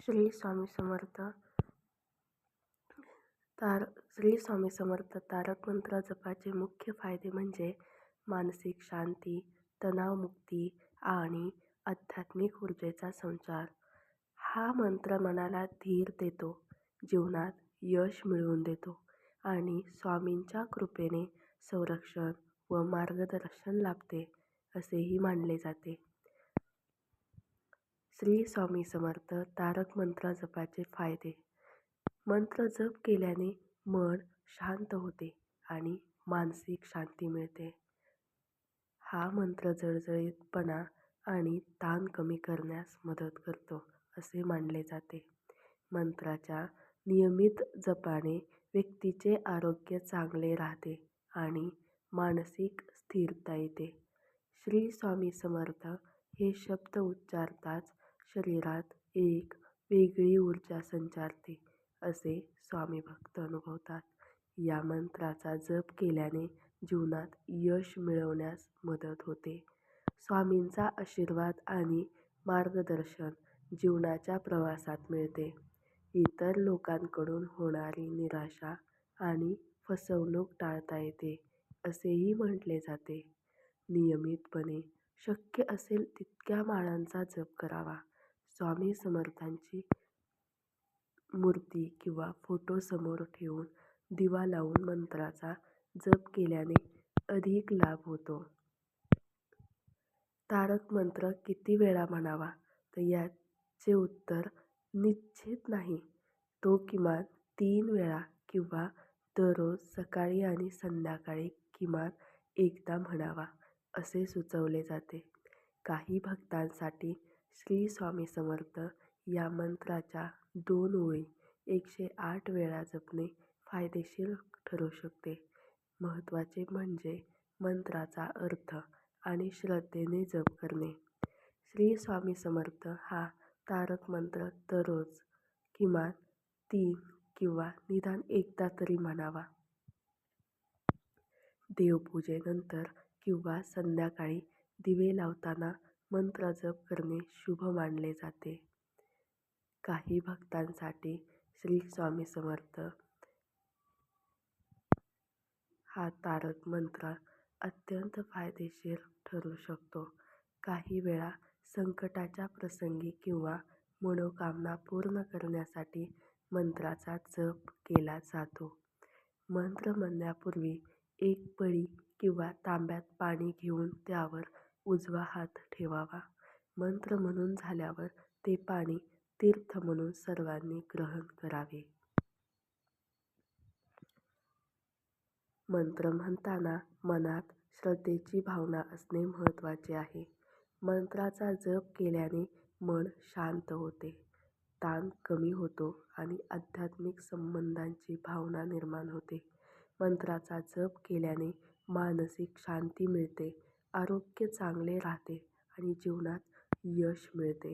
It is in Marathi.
श्री स्वामी समर्थ. तार श्री स्वामी समर्थ तारक मंत्र जपाचे मुख्य फायदे म्हणजे मानसिक शांती तणावमुक्ती आणि आध्यात्मिक ऊर्जेचा संचार. हा मंत्र मनाला धीर देतो जीवनात यश मिळवून देतो आणि स्वामींच्या कृपेने संरक्षण व मार्गदर्शन लाभते असेही मानले जाते. श्री स्वामी समर्थ तारक मंत्र जपाचे फायदे. मंत्र जप केल्याने मन शांत होते आणि मानसिक शांती मिळते. हा मंत्र जळजळीतपणा आणि ताण कमी करण्यास मदत करतो असे मानले जाते. मंत्राच्या नियमित जपाने व्यक्तीचे आरोग्य चांगले राहते आणि मानसिक स्थिरता येते. श्री स्वामी समर्थ हे शब्द उच्चारताच शरीरात एक वेगळी ऊर्जा संचारते असे स्वामी भक्त अनुभवतात. या मंत्राचा जप केल्याने जीवनात यश मिळवण्यास मदत होते. स्वामींचा आशीर्वाद आणि मार्गदर्शन जीवनाच्या प्रवासात मिळते. इतर लोकांकडून होणारी निराशा आणि फसवणूक टाळता येते असेही म्हटले जाते. नियमितपणे शक्य असेल तितक्या माळांचा जप करावा. स्वामी समर्थांची मूर्ती किंवा फोटो समोर ठेवून दिवा लावून मंत्राचा जप केल्याने अधिक लाभ होतो. तारक मंत्र किती वेळा म्हणावा तर याचे उत्तर निश्चित नाही. तो किमान तीन वेळा किंवा दररोज सकाळी आणि संध्याकाळी किमान एकदा म्हणावा असे सुचवले जाते. काही भक्तांसाठी श्री स्वामी समर्थ या मंत्राच्या दोन ओळी एकशे आठ वेळा जपणे फायदेशीर ठरू शकते. महत्त्वाचे म्हणजे मंत्राचा अर्थ आणि श्रद्धेने जप करणे. श्री स्वामी समर्थ हा तारक मंत्र दररोज किमान तीन किंवा निदान एकदा तरी म्हणावा. देवपूजेनंतर किंवा संध्याकाळी दिवे लावताना मंत्र जप करणे शुभ मानले जाते. काही भक्तांसाठी श्री स्वामी समर्थ. हा तारक मंत्र अत्यंत फायदेशीर ठरू शकतो. काही वेळा संकटाच्या प्रसंगी किंवा मनोकामना पूर्ण करण्यासाठी मंत्राचा जप केला जातो. मंत्र म्हणण्यापूर्वी एक पळी किंवा तांब्यात पाणी घेऊन त्यावर उजवा हात ठेवावा. मंत्र म्हणून झाल्यावर ते पाणी तीर्थ म्हणून सर्वांनी ग्रहण करावे. मंत्र म्हणताना मनात श्रद्धेची भावना असणे महत्त्वाचे आहे. मंत्राचा जप केल्याने मन शांत होते. ताण कमी होतो आणि आध्यात्मिक संबंधांची भावना निर्माण होते. मंत्राचा जप केल्याने मानसिक शांती मिळते. आरोग्य चांगले राहते आणि जीवनात यश मिळते.